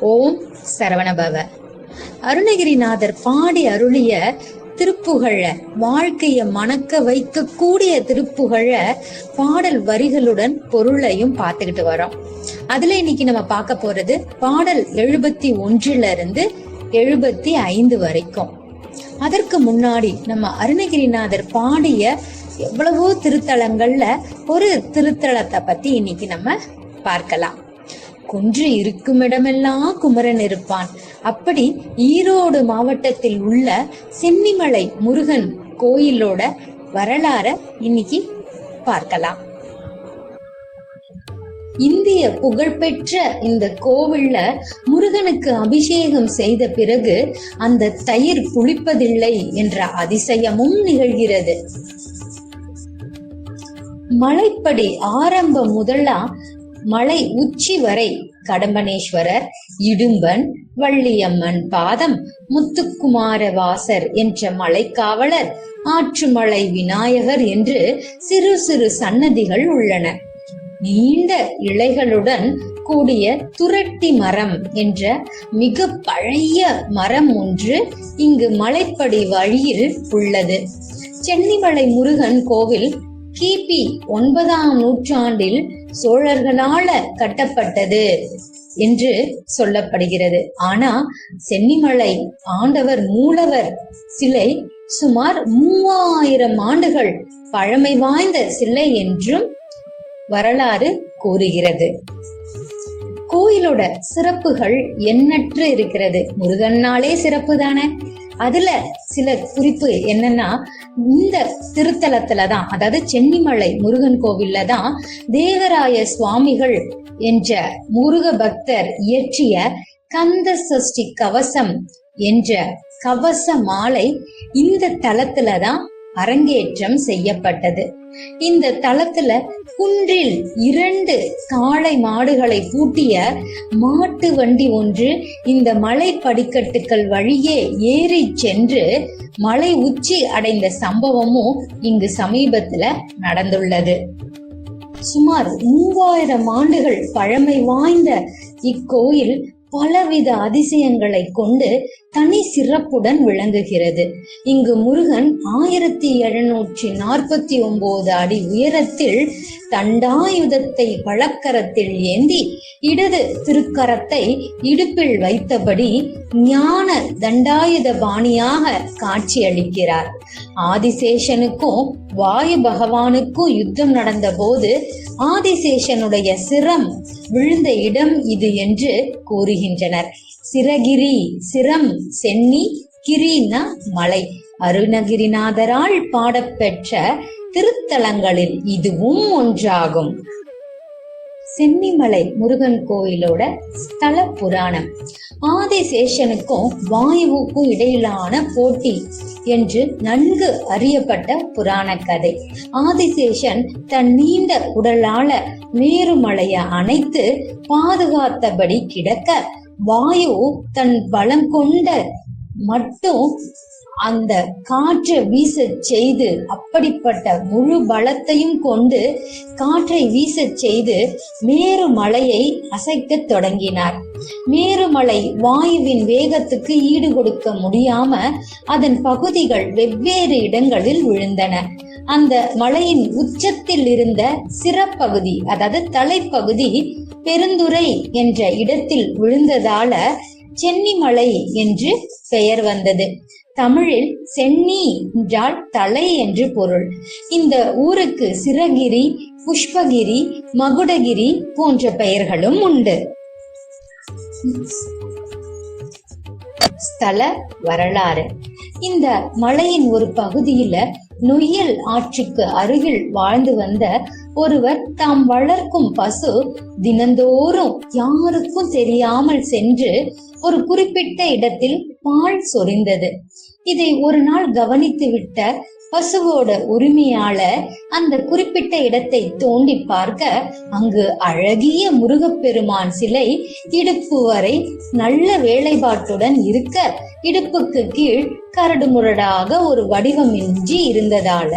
ஓம் சரவணபவ. அருணகிரிநாதர் பாடி அருளிய திருப்புகழ வாழ்க்கைய மணக்க வைக்கக்கூடிய திருப்புகழ பாடல் வரிகளுடன் பொருளையும் பார்த்துக்கிட்டு வரோம். அதுல இன்னைக்கு நம்ம பார்க்க போறது பாடல் எழுபத்தி ஒன்றுல இருந்து எழுபத்தி ஐந்து வரைக்கும். அதற்கு முன்னாடி நம்ம அருணகிரிநாதர் பாடிய எவ்வளவோ திருத்தலங்கள்ல ஒரு திருத்தலத்தை பத்தி இன்னைக்கு நம்ம பார்க்கலாம். குன்று இருக்குமிடமெல்லாம் குமரன் இருப்பான். அப்படி ஈரோடு மாவட்டத்தில் உள்ள சென்னிமலை முருகன் கோயிலோட வரலாற இன்னைக்கு பார்க்கலாம். இந்திய புகழ்பெற்ற இந்த கோவில்ல முருகனுக்கு அபிஷேகம் செய்த பிறகு அந்த தயிர் புளிப்பதில்லை என்ற அதிசயமும் நிகழ்கிறது. மலைப்படி ஆரம்பம் முதலா மலை உச்சி வரை கடம்பனேஸ்வரர் இடும்பன் வள்ளியம்மன் பாதம் முத்துக்குமாரவாசர் என்ற மலைக்காவலர் ஆற்றுமலை விநாயகர் என்று சிறு சிறு சன்னதிகள் உள்ளன. நீண்ட இலைகளுடன் கூடிய துரட்டி மரம் என்ற மிக பழைய மரம் ஒன்று இங்கு மலைப்படி வழியில் உள்ளது. சென்னிமலை முருகன் கோவில் கிபி ஒன்பதாம் நூற்றாண்டில் சோழர்களால கட்டப்பட்டது என்று சொல்லப்படுகிறது. ஆனா சென்னிமலை ஆண்டவர் மூலவர் சிலை சுமார் மூவாயிரம் ஆண்டுகள் பழமை வாய்ந்த சிலை என்றும் வரலாறு கூறுகிறது. கோயிலோட சிறப்புகள் எண்ணற்று இருக்கிறது. முருகன்னாலே சிறப்பு தானே? அதுல சில குறிப்பு என்னன்னா இந்த திருத்தலத்துல தான் அதாவது சென்னிமலை முருகன் கோவில்ல தான் தேவராய சுவாமிகள் என்ற முருக பக்தர் இயற்றிய கந்த சஷ்டி கவசம் என்ற கவச மாலை இந்த தலத்துல தான் அரங்கேற்றம் செய்யப்பட்டது. இந்த தளத்துல குன்றில் இரண்டு காளை மாடுகளை பூட்டிய மாட்டு வண்டி ஒன்று இந்த மலை படிக்கட்டுகள் வழியே ஏறி சென்று மலை உச்சி அடைந்த சம்பவமும் இங்கு சமீபத்துல நடந்துள்ளது. சுமார் மூவாயிரம் ஆண்டுகள் பழமை வாய்ந்த இக்கோயில் பலவித அதிசயங்களை கொண்டு தனி சிறப்புடன் விளங்குகிறது. இங்கு முருகன் ஆயிரத்தி எழுநூற்றி நாற்பத்தி ஒன்பது அடி உயரத்தில் தண்டாயுதத்தை வழக்கரத்தில் ஏந்தி இடது திருக்கரத்தை இடுப்பில் வைத்தபடி ஞான தண்டாயுத பாணியாக காட்சியளிக்கிறார். ஆதிசேஷனுக்கும் வாயு பகவானுக்கும் யுத்தம் நடந்த போது ஆதிசேஷனுடைய சிரம் விழுந்த இடம் இது என்று கூறுகின்றனர். சிரகிரி சிரம் சென்னி கிரின மலை. அருணகிரிநாதரால் பாடப்பெற்ற திருத்தலங்களில் இதுவும் ஒன்றாகும். சென்னிமலை முருகன் கோயிலோட ஸ்தல புராணம். ஆதிசேஷனுக்கும் வாயுவுக்கும் இடையிலான போட்டி என்று நன்கு அறியப்பட்ட புராண கதை. ஆதிசேஷன் தன் நீண்ட உடலால மேருமலைய அணைத்து பாதுகாத்தபடி கிடக்க வாயு தன் பலம் கொண்ட மட்டும் அந்த காற்றை வீச செய்து அப்படிப்பட்ட முழு பலத்தையும் கொண்டு காற்றை வீச செய்து மேருமலையை அசைக்க தொடங்கினார். மேருமலை வாயுவின் வேகத்துக்கு ஈடு கொடுக்க முடியாம அதன் பகுதிகள் வெவ்வேறு இடங்களில் விழுந்தன. அந்த மலையின் உச்சத்தில் இருந்த சிறப்பகுதி அதாவது தலைப்பகுதி பெருந்துறை என்ற இடத்தில் விழுந்ததால சென்னிமலை என்று பெயர் வந்தது. தமிழில் சென்னி என்றால் தலை என்று பொருள். இந்த ஊருக்கு சிறகிரி புஷ்பகிரி மகுடகிரி போன்ற பெயர்களும் உண்டு. ஸ்தல வரலாறு. இந்த மலையின் ஒரு பகுதியில நொய்யல் ஆற்றுக்கு அருகில் வாழ்ந்து வந்த ஒருவர் தாம் வளர்க்கும் பசு தினந்தோறும் யாருக்கும் தெரியாமல் சென்று ஒரு குறிப்பிட்ட இடத்தில் பால் சொரிந்தது. இதை ஒரு நாள் கவனித்து விட்ட பசுவோட உரிமையாளர் அந்த குறிப்பிட்ட இடத்தை தோண்டி பார்க்க அங்கு அழகிய முருகப்பெருமான் சிலை இடுப்பு வரை நல்ல வேலைப்பாட்டுடன் இருக்க இடுப்புக்கு கீழ் கரடுமுரடாக ஒரு வடிவமின்றி இருந்ததால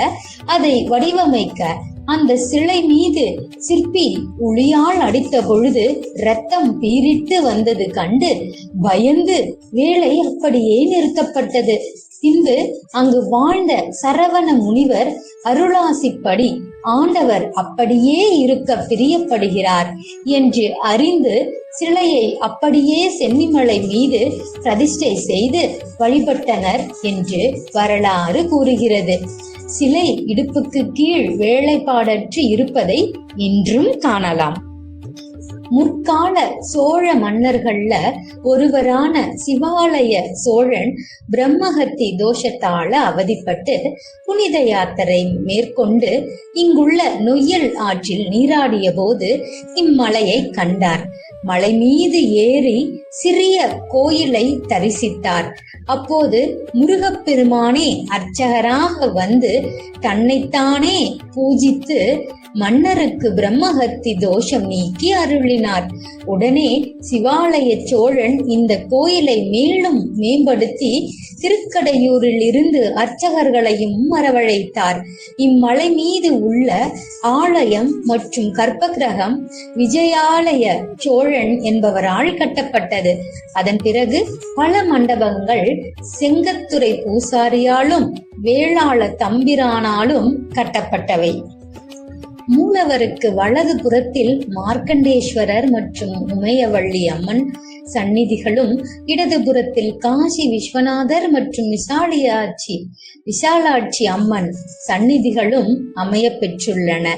அதை வடிவமைக்க அந்த சிலை மீது சிற்பி உளியால் அடித்த பொழுது ரத்தம் பீரிட்டு வந்தது கண்டு பயந்து வேலை அப்படியே நிறுத்தப்பட்டது. பின்பு அங்கு வாழ்ந்த சரவண முனிவர் அருளாசிப்படி ஆண்டவர் அப்படியே இருக்க பிரியப்படுகிறார் என்று அறிந்து சிலையை அப்படியே சென்னிமலை மீது பிரதிஷ்டை செய்து வழிபட்டனர் என்று வரலாறு கூறுகிறது. சிலை இடுப்புக்கு கீழ் வேலைப்பாடற்று இருப்பதை இன்றும் காணலாம். முற்கால சோழ மன்னர்கள்ல ஒருவரான சிவாலய சோழன் பிரம்மஹத்தி தோஷத்தால அவதிப்பட்டு புனித யாத்திரை மேற்கொண்டு இங்குள்ள நொய்யல் ஆற்றில் நீராடிய போது இம்மலையை கண்டார். மலை மீது ஏறி சிறிய கோயிலை தரிசித்தார். அப்போது முருகப்பெருமானே அர்ச்சகராக வந்து தன்னைத்தானே பூஜித்து மன்னருக்கு பிரம்மஹத்தி தோஷம் நீக்கி அருளினார். உடனே சிவாலய சோழன் இந்த கோயிலை மேலும் மேம்படுத்தி திருக்கடையூரில் இருந்து அர்ச்சகர்களையும் வரவழைத்தார். இம்மலை மீது உள்ள ஆலயம் மற்றும் கற்பகிரகம் விஜயாலய சோழன் என்பவரால் கட்டப்பட்டது. அதன் பிறகு பல மண்டபங்கள் செங்கத்துறை பூசாரியாலும் வேளாள தம்பிரானாலும் கட்டப்பட்டவை. மூலவருக்கு வலது புறத்தில் மார்க்கண்டேஸ்வரர் மற்றும் உமையவள்ளி அம்மன் சந்நிதிகளும் இடதுபுறத்தில் காசி விஸ்வநாதர் மற்றும் விசாலியாட்சி விசாலாட்சி அம்மன் சந்நிதிகளும் அமைய பெற்றுள்ளன.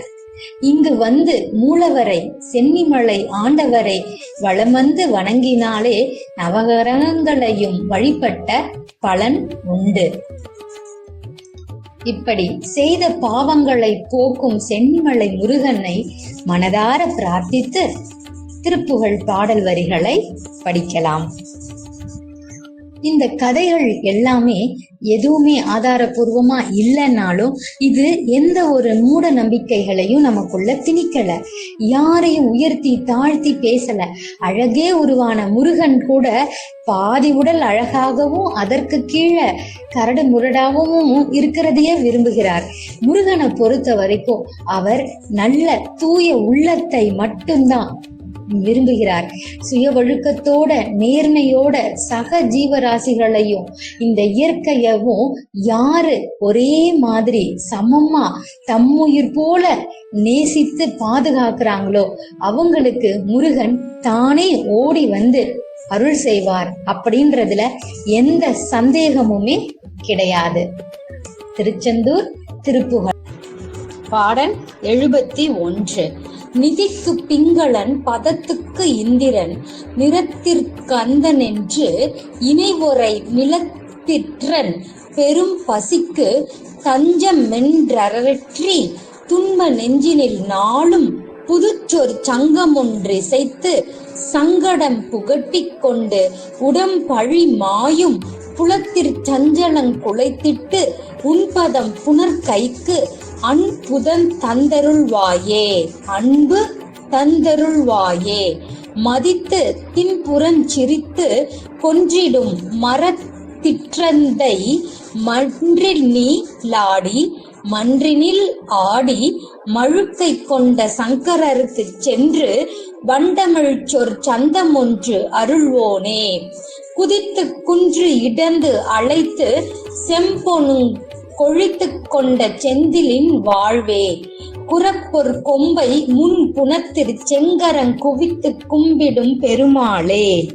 இங்கு வந்து மூலவரை சென்னிமலை ஆண்டவரை வளம் வந்து வணங்கினாலே நவகரங்களையும் வழிபட்ட பலன் உண்டு. இப்படி செய்த பாவங்களை போக்கும் சென்னிமலை முருகனை மனதார பிரார்த்தித்து திருப்புகழ் பாடல் வரிகளை படிக்கலாம். இந்த கதைகள் எல்லாமே எதுவுமே ஆதாரபூர்வமா இல்லைன்னாலும் இது எந்த ஒரு மூட நம்பிக்கைகளையும் நமக்குள்ள திணிக்கல. யாரையும் உயர்த்தி தாழ்த்தி பேசல. அழகே உருவான முருகன் கூட பாதி உடல் அழகாகவும் அதற்கு கீழே கரடு முரடாகவும் இருக்கிறதையே விரும்புகிறார். முருகனை பொறுத்த வரைக்கும் அவர் நல்ல தூய உள்ளத்தை மட்டும்தான் விரும்புகிறார். சுய ஒழுக்கத்தோட நேர்மையோட சக ஜீவராசிகளையும் இந்த இயற்கையவும் யாரு ஒரே மாதிரி சமமா தம்முயிர் போல நேசித்து பாதுகாக்கிறாங்களோ அவங்களுக்கு முருகன் தானே ஓடி வந்து அருள் செய்வார். அப்படின்றதுல எந்த சந்தேகமுமே கிடையாது. திருச்செந்தூர் திருப்புகழ். பாடல் எழுபத்தி ஒன்று. நிதிக்கு பிங்களன் பதத்துக்கு இந்திரன் நிறத்திற்கந்தன் என்று இணைவொரை நிலத்திற்றன் பெரும் பசிக்கு தஞ்சமென்றற்றி துன்ப நெஞ்சினில் நாளும் புதுச்சொற் சங்கமொன்று இசைத்து சங்கடம் புகட்டிக் கொண்டு உடம்பழி மாயும் புலத்திற் சஞ்சலங் குலைத்திட்டு உன்பதம் புனர்கைக்கு அன்புதன் தந்தருள்வாயே. அன்பு தந்தருள்வாயே. மதித்து தின்புறஞ்சிரித்து கொன்றிடும் மரத்திற்றந்தை மன்றில் நீ லாடி மன்றினில் ஆடி மழுக்கை கொண்ட சங்கரருக்கு சென்று வண்டமிழ் சொற் சந்தம் ஒன்று அருள்வோனே. குதித்து குன்று இடந்து அழைத்து செம்பொனுங் கொழித்து கொண்ட செந்திலின் வாழ்வே. குரப்பொர் கொம்பை முன் புனத்திற் செங்கரங் குவித்து கும்பிடும் பெருமாளே.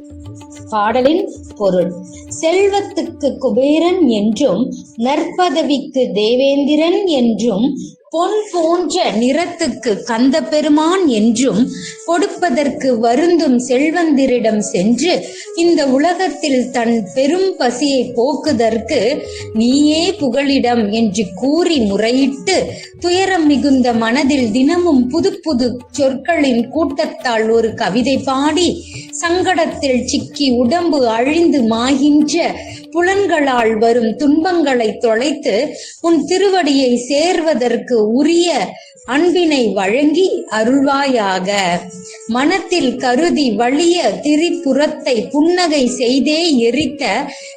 பாடலின் பொருள் செல்வத்துக்கு குபேரன் என்றும் நற்பதவிக்கு தேவேந்திரன் என்றும் பொன் போன்ற நிறத்துக்கு கந்த பெருமான் என்றும் கொடுப்பதற்கு வருந்தும் செல்வந்திரிடம் சென்று இந்த உலகத்தில் தன் பெரும் பசியை போக்குதற்கு நீயே புகழிடம் என்று கூறி முறையிட்டு துயரம் மிகுந்த மனதில் தினமும் புது புது சொற்களின் கூட்டத்தால் ஒரு கவிதை பாடி சங்கடத்தில் சிக்கி உடம்பு அழிந்து மாகின்ற புலன்களால் வரும் துன்பங்களை தொலைத்து உன் திருவடியை சேர்வதற்கு உரிய அன்பினை வழங்கி அருள்வாயாக. மனத்தில் கருதி வலிய திரிபுறத்தை புன்னகை செய்தே எரித்த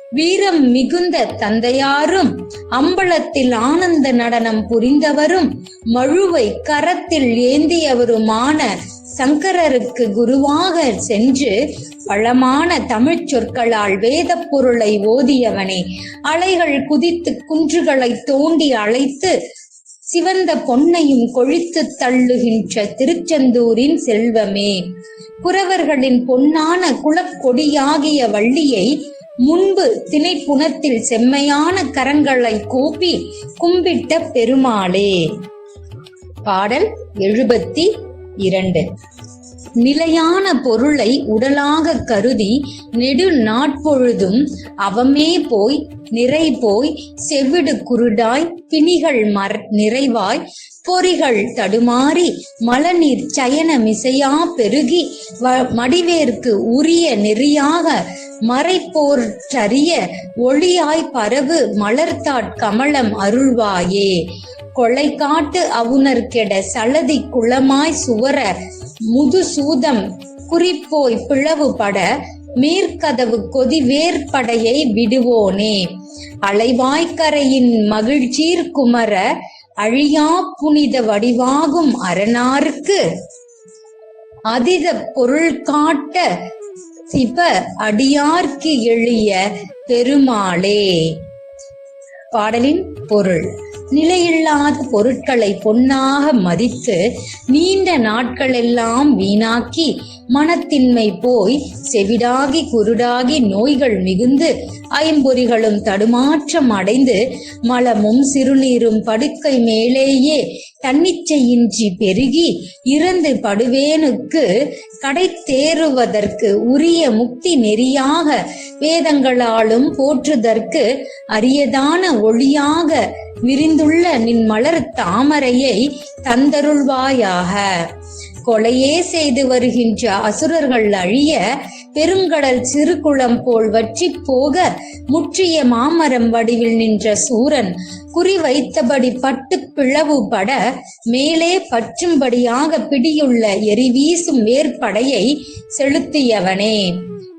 வீரம் மிகுந்த தந்தையாரும் அம்பலத்தில் ஆனந்த நடனம் புரிந்தவரும் மழுவை கரத்தில் ஏந்தியவருமான சங்கரருக்கு குருவாக சென்று பழமான தமிழ்ச் சொற்களால் வேத பொருளை ஓதியவனே. அலைகள் குதித்து குன்றுகளை தோண்டி அழைத்து சிவந்த பொன்னையும் கொழித்து தள்ளுகின்ற திருச்செந்தூரின் செல்வமே. குறவர்களின் பொன்னான குலக்கொடியாகிய வள்ளியை முன்பு திணைப்புணத்தில் செம்மையான கரங்களை கூப்பி கும்பிட்ட பெருமாளே. பாடல் எழுபத்தி இரண்டு. நிலையான பொருளை உடலாக கருதி நெடு நாட்பொழுதும் அவமே போய் நிறை போய் செவிடு குருடாய் பிணிகள் மர் நிறைவாய் பொறிகள் தடுமாறி மலநீர் சயன மிசையா பெருகி வ- மடிவேர்க்கு உரிய நெறியாக மறைப்போற்றறிய ஒளியாய் பரவு மலர்த்தாட் கமலம் அருள்வாயே. கொலை காட்டு அவுணர் சலதி குளமாய் சுவர முதுசூதம் குறிப்போய் பிளவுபட மேற்கதவு கொதி வேற்படையை விடுவோனே. அலைவாய்க்கரையின் மகிழ்ச்சீர் குமர அழியா புனித வடிவாகும் அரணாருக்கு. அதித பொருள் காட்ட சிவ அடியார்க்கு எளிய பெருமாளே. பாடலின் பொருள். நிலையில்லாத பொருட்களை பொன்னாக மதித்து நீண்ட நாட்களெல்லாம் வீணாக்கி மனத்தின்மை போய் செவிடாகி குருடாகி நோய்கள் மிகுந்து ஐம்பொறிகளும் தடுமாற்றம் அடைந்து மலமும் சிறுநீரும் படுக்கை மேலேயே தன்னிச்சையின்றி பெருகி இறந்து படுவேனுக்கு கடை தேறுவதற்கு உரிய முக்தி நெறியாக வேதங்களாலும் போற்றுதற்கு அரியதான ஒளியாக விரிந்துள்ள நின் மலர் தாமரையை தந்தருள்வாயாக. கொலையே செய்து வருகின்ற அசுரர்கள் அழிய பெருங்கடல் சிறுகுளம் போல் வற்றி போக முற்றிய மாமரம் வடிவில் நின்ற சூரன் குறி வைத்தபடி பட்டு பிளவுபட மேலே பற்றும்படியாக பிடியுள்ள எரிவீசும் மேற்படையை செலுத்தியவனே.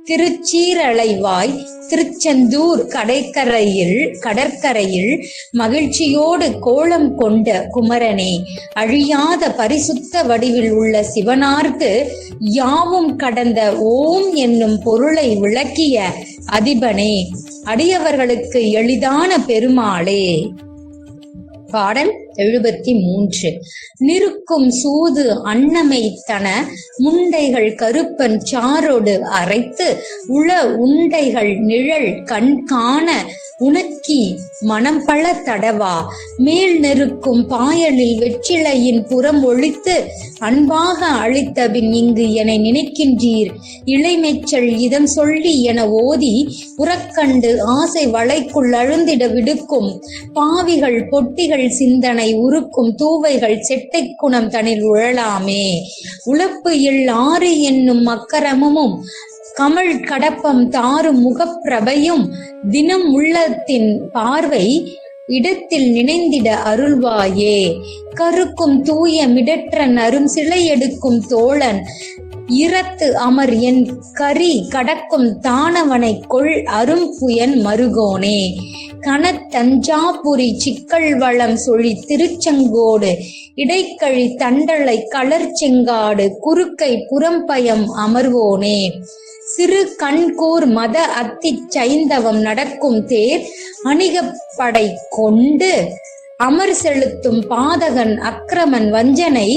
திருச்சீரலைவாய் திருச்செந்தூர் கடைக்கரையில் கடற்கரையில் மகிழ்ச்சியோடு கோலம் கொண்ட குமரனே அழியாத பரிசுத்த வடிவில் உள்ள சிவனார்க்கு யாவும் கடந்த ஓம் என்னும் பொருளை விளக்கிய அதிபனே அடியவர்களுக்கு எளிதான பெருமாளே. பாடல் எழுபத்தி மூன்று. நிற்கும் சூது அன்னமை தன முண்டைகள் கருப்பன் சாரோடு அரைத்து உள உண்டைகள் நிழல் கண் காண உனக்கி மனம் பல தடவா. மேல் நெருக்கும் பாயலில் வெற்றிலையின் புறம் ஒழித்து அன்பாக அழித்தபின் இங்கு என நினைக்கின்றீர். இளைமைச்சல் இதம் சொல்லி என ஓதி உறக்கண்டு ஆசை வளைக்குள் அழுந்திட விடுக்கும். பாவிகள் பொட்டிகள் சிந்தனை உருக்கும் தூவைகள் செட்டை குணம் தனில் உழலாமே. உழப்பு இல் ஆறு என்னும் அக்கரமும் கமல் கடப்பம் தாரும் முகப்பிரபையும் தினம் உள்ளத்தின் பார்வை இடத்தில் நினைந்திட அருள்வாயே. கருக்கும் தூய மிடற்ற நரும் சிலை எடுக்கும் தோழன் இரத்து அமர் என் கரி கடக்கும் தானவனை கொள் அரும்புயன் மருகோனே. கனத்தஞ்சாபுரி சிக்கல் வளம் சொழி திருச்செங்கோடு இடைக்கழி தண்டலை கலர் செங்காடு குறுக்கை புறம்பயம் அமர்வோனே. சிறு கண்கூர் மத அத்திச் சைந்தவம் நடக்கும் தேர் அணிகப்படை கொண்டு அமர் செலுத்தும் பாதகன் அக்கிரமன் வஞ்சனை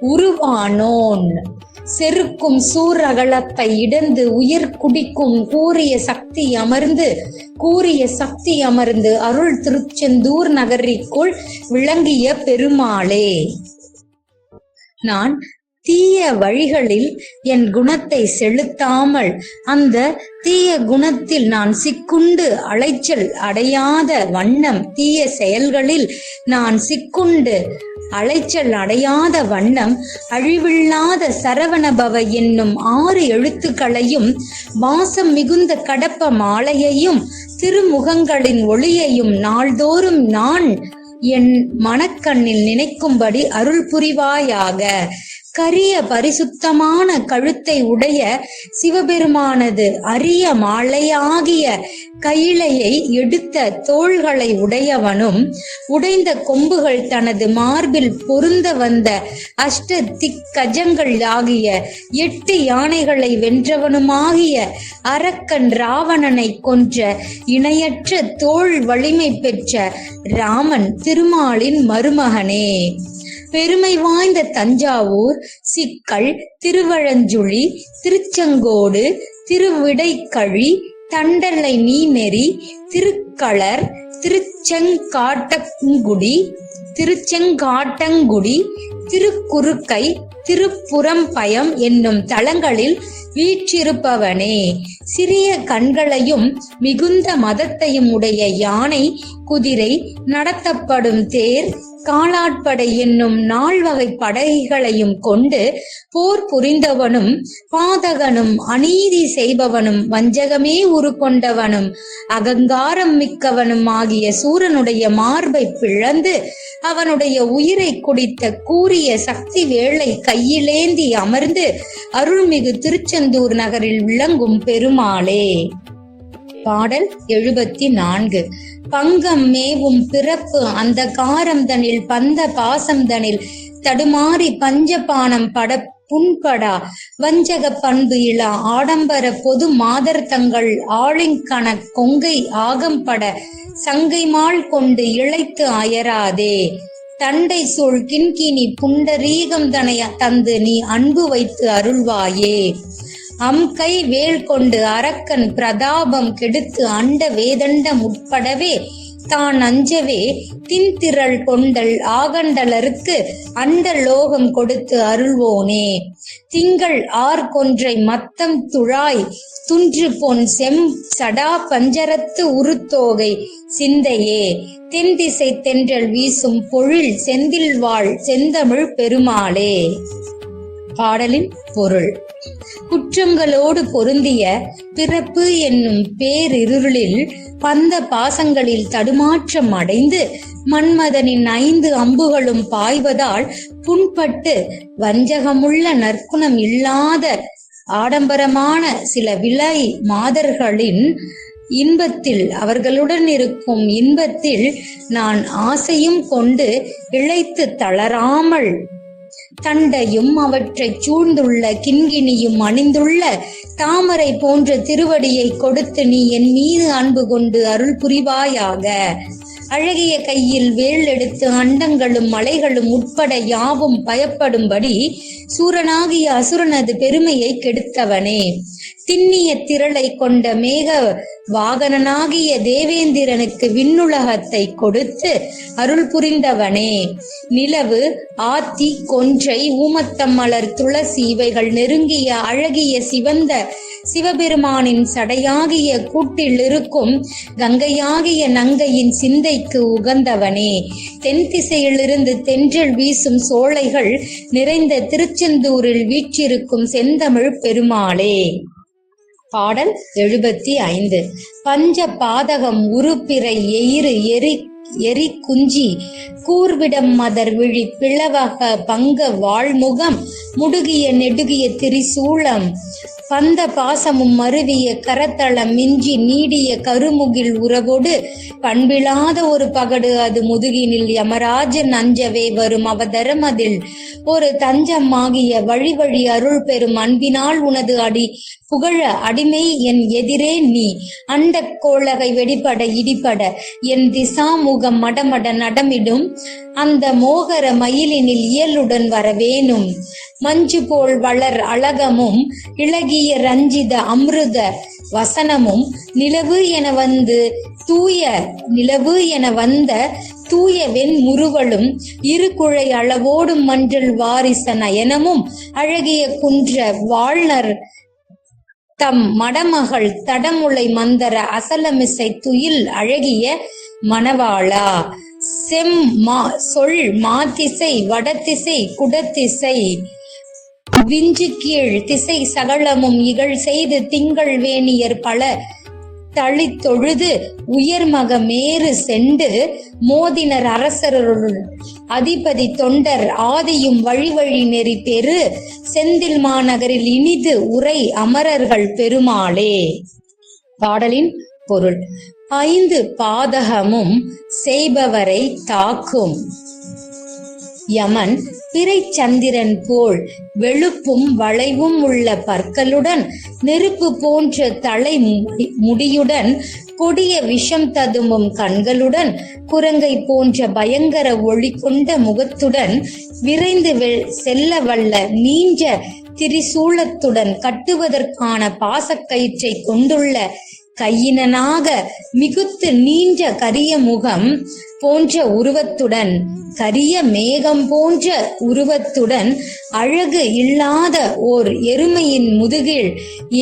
உருவானோன். செருக்கும் சூரகலத்தை இடந்து உயிர் குடிக்கும் கூறிய சக்தி அமர்ந்து கூறிய சக்தி அமர்ந்து அருள் திருச்செந்தூர் நகரிக்குள் விளங்கிய பெருமாளே. நான் தீய வழிகளில் என் குணத்தை செலுத்தாமல் அந்த தீய குணத்தில் நான் சிக்குண்டு அலைச்சல் அடையாத வண்ணம் தீய செயல்களில் நான் சிக்குண்டு அலைச்சல் அடையாத வண்ணம் அழிவில்லாத சரவணபவ என்னும் ஆறு எழுத்துக்களையும் வாசம் மிகுந்த கடப்ப மாலையையும் திருமுகங்களின் ஒளியையும் நாள்தோறும் நான் என் மனக்கண்ணில் நினைக்கும்படி அருள் புரிவாயாக. கரிய பரிசுத்தமான கழுத்தை உடைய சிவபெருமானது அரிய மாலையாகிய கையிலையை எடுத்த தோள்களை உடையவனும் உடைந்த கொம்புகள் தனது மார்பில் பொருந்த வந்த அஷ்ட திக்கஜங்கள் ஆகிய எட்டு யானைகளை வென்றவனுமாகிய அரக்கன் ராவணனை கொன்ற இணையற்ற தோள் வலிமை பெற்ற ராமன் திருமாலின் மருமகனே. பெருமை வாய்ந்த தஞ்சாவூர் சிக்கல் திருவழஞ்சுழி திருச்செங்கோடு திருவிடைக்கழி தண்டலை நீநெறி திருக்களர் திருச்செங்காட்டங்குடி திருச்செங்காட்டங்குடி திருக்குறுக்கை திருப்புறம்பயம் என்னும் தலங்களில் வீற்றிருப்பவனே. சிறிய கண்களையும் மிகுந்த மதத்தையும் உடைய யானை குதிரை நடத்தப்படும் தேர் காலாட்படை என்னும் நால்வகை படைகளையும் கொண்டு போர் புரிந்தவனும் பாதகனும் அநீதி செய்பவனும் வஞ்சகமே உருக்கொண்டவனும் அகங்காரம் மிக்கவனும் ஆகிய சூரனுடைய மார்பை பிளந்து அவனுடைய உயிரை குடித்த கூறிய சக்தி வேளை கையிலேந்தி அமர்ந்து அருள்மிகு திருச்செந்தூர் நகரில் விளங்கும் பெருமாளே. பாடல் எழுபத்தி நான்கு. பங்கம் மேவும் பிறப்பு அந்த காரம் தனில் பந்த பாசம் தனில் தடுமாறி பஞ்சபானம் பட புண்படா. வஞ்சக பண்பு இலா ஆடம்பர பொது மாதர் தங்கள் ஆழிங்கண கொங்கை ஆகம்பட சங்கைமாள் கொண்டு இழைத்து அயராதே. தண்டை சூழ் கிண்கினி புண்டரீகம் தனைய தந்து நீ அன்பு வைத்து அருள்வாயே. அம் கை வேல் கொண்டு அரக்கன் பிரதாபம் கெடுத்து அண்ட வேதண்ட முற்படவே தான் அஞ்சவே தின்திரள் கொண்டல் ஆகண்டலருக்கு அண்ட லோகம் கொடுத்து அருள்வோனே. திங்கள் ஆர் கொன்றை மத்தம் துழாய் துன்று பொன் செம் சடா பஞ்சரத்து உருத்தோகை சிந்தையே. தென் திசை தென்றல் வீசும் பொழில் செந்தில் வாழ் செந்தமிழ் பெருமாளே. பாடலின் பொருள். குற்றங்களோடு பொருந்திய பிறப்பு என்னும் பேரிருளில் பந்த பாசங்களில் தடுமாற்றம் அடைந்து மன்மதனின் ஐந்து அம்புகளும் பாய்வதால் புண்பட்டு வஞ்சகமுள்ள நற்குணம் இல்லாத ஆடம்பரமான சில விலை மாதர்களின் இன்பத்தில் அவர்களுடன் இருக்கும் இன்பத்தில் நான் ஆசையும் கொண்டு இழைத்து தளராமல் தண்டையும் அவற்றைச் சூழ்ந்துள்ள கிண்கிணியும் அணிந்துள்ள தாமரை போன்ற திருவடியை கொடுத்து நீ என் மீது அன்பு கொண்டு அருள் புரிவாயாக. அழகிய கையில் வேல் எடுத்து அண்டங்களும் மலைகளும் உட்பட யாவும் பயப்படும்படி சூரனாகிய அசுரனது பெருமையை கெடுத்தவனே. திண்ணிய திரளை கொண்ட மேக வாகனனாகிய தேவேந்திரனுக்கு விண்ணுலகத்தை கொடுத்து அருள் புரிந்தவனே. நிலவு ஆத்தி கொன்றை ஊமத்தம் மலர் துளசி இவைகள் நெருங்கிய அழகிய சிவந்த சிவபெருமானின் சடையாகிய கூட்டில் இருக்கும் கங்கையாகிய நங்கையின் சிந்தைக்கு உகந்தவனே. தென் திசையிலிருந்து தென்றில் வீசும் சோலைகள் நிறைந்த திருச்செந்தூரில் வீற்றிருக்கும் செந்தமிழ் பெருமாளே. பாடல் எழுபத்தி ஐந்து. பஞ்ச பாதகம் உருப்பிறை எயிறு எரி எரி குஞ்சி கூர்விடம் மதர் விழி பிளவக பங்க வாழ்முகம் முடுகிய நெடுகிய திரிசூலம். பந்த பாசமும் மருவிய கரத்தளம் மிஞ்சி நீடிய கருமுகில் உறவோடு பண்பிலாத ஒரு பகடு அது முதுகினில் யமராஜன் அஞ்சவே வரும் அவதரம் அதில். ஒரு தஞ்சமாகிய வழி வழி அருள் பெறும் அன்பினால் உனது அடி புகழ அடிமை என் எதிரே நீ. அண்ட கோளகை வெடிபட இடிபட என் திசாமு மோகம் மடமட நடமிடும். அந்த மோகர மயிலினில் இயலுடன் வரவேணும். மஞ்சு போல் வளர் அழகமும் இளகிய ரஞ்சித அமிர்த வசனமும் நிலவு என வந்து தூய நிலவு என வந்த தூய வெண் முறுவலும் இரு குழை அளவோடும் மஞ்சள் வாரிச நயனமும் அழகிய குன்ற வாழ்நர் தம் மடமகள் தடமுலை மந்தர அசலமிசை துயில் அழகிய மணவாளா. செம் மா சொல் மாத்திசை வடதிசை குடத்திசை விஞ்சு கீழ் திசை சகலமும் இகழ் செய்து திங்கள் வேணியர் பல தழி தொழுது உயர்மக மேறு சென்று மோதினர் அரசருள் அதிபதி தொண்டர் ஆதியும் வழி வழி நெறி பெரு செந்தில் மாநகரில் இனிது உரை அமரர்கள் பெருமாளே. பாடலின் பொருள் ஐந்து பாதகமும் செய்பவரை தாக்கும். யமன் பிறை சந்திரன் போல் வெளுப்பும் வளைவும் உள்ள பற்களுடன் நெருப்பு போன்ற தலை மு- முடியுடன் கொடிய விஷம் ததும்பும் கண்களுடன் குரங்கை போன்ற பயங்கர ஒளி கொண்ட முகத்துடன் விரைந்து வெ- செல்ல வல்ல நீஞ்ச திரிசூலத்துடன் கட்டுவதற்கான பாசக்கயிற்றை கொண்டுள்ள கையினனாக மிகுத்து நீண்ட கரிய முகம் போன்ற உருவத்துடன் கரிய மேகம் போன்ற உருவத்துடன் அழகு இல்லாத ஓர் எருமையின் முதுகில்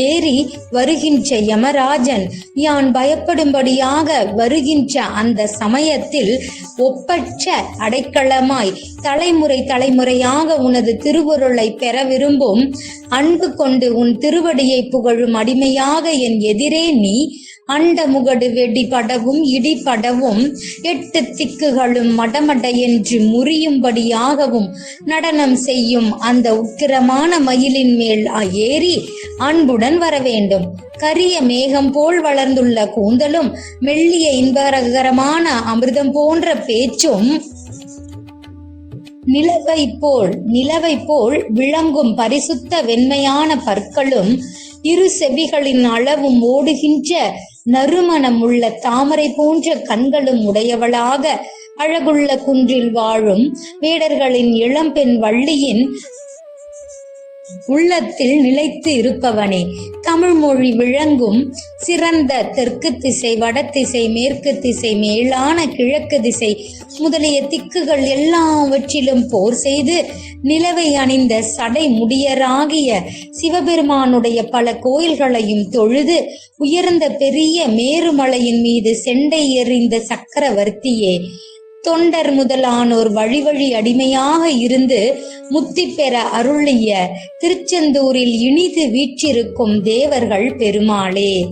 ஏறி வருகின்ற யமராஜன் யான் பயப்படும்படியாக வருகின்ற அந்த சமயத்தில் ஒப்பற்ற அடைக்கலமாய் தலைமுறை தலைமுறையாக உனது திருவருளை பெற விரும்பும் அன்பு கொண்டு உன் திருவடியை புகழும் அடிமையாக என் எதிரே நீ அண்ட முகடு வெடி படவும் இடி படவும் எட்டு திக்குகளும் மடமட என்று முறியும்படியாகவும் நடனம் செய்யும் அந்த உக்கிரமான மயிலின் மேல் ஏறி அன்புடன் வர வேண்டும் கரிய மேகம் போல் வளர்ந்துள்ள கூந்தலும் மெல்லிய இன்பகரமான அமிர்தம் போன்ற பேச்சும் நிலவை போல் நிலவை போல் விளங்கும் பரிசுத்த வெண்மையான பற்களும் இரு செவிகளின் அளவும் ஓடுகின்ற நறுமணம் உள்ள தாமரை போன்ற கண்களும் உடையவளாக அழகுள்ள குன்றில் வாழும் வேடர்களின் இளம்பெண் வள்ளியின் உள்ளத்தில் நிலைத்து இருப்பவனே. தமிழ் மொழி விளங்கும் சிறந்த தெற்கு திசை வடதிசை மேற்கு திசை மேலான கிழக்கு திசை முதலிய திக்குகள் எல்லாவற்றிலும் போர் செய்து நிலவை அணிந்த சடை முடியராகிய சிவபெருமானுடைய பல கோயில்களையும் தொழுது உயர்ந்த பெரிய மேருமலையின் மீது செண்டை எறிந்த சக்கரவர்த்தியே தொண்டர் முதலானோர் வழி வழி அடிமையாக இருந்து முத்தி பெற அருளிய திருச்செந்தூரில் இனிது வீற்றிருக்கும் தேவர்கள் பெருமாளே.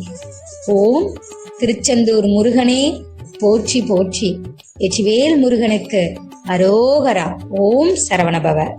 ஓம் திருச்செந்தூர் முருகனே போற்றி போற்றி. எச்சிவேல் முருகனுக்கு அரோகரா. ஓம் சரவணபவர்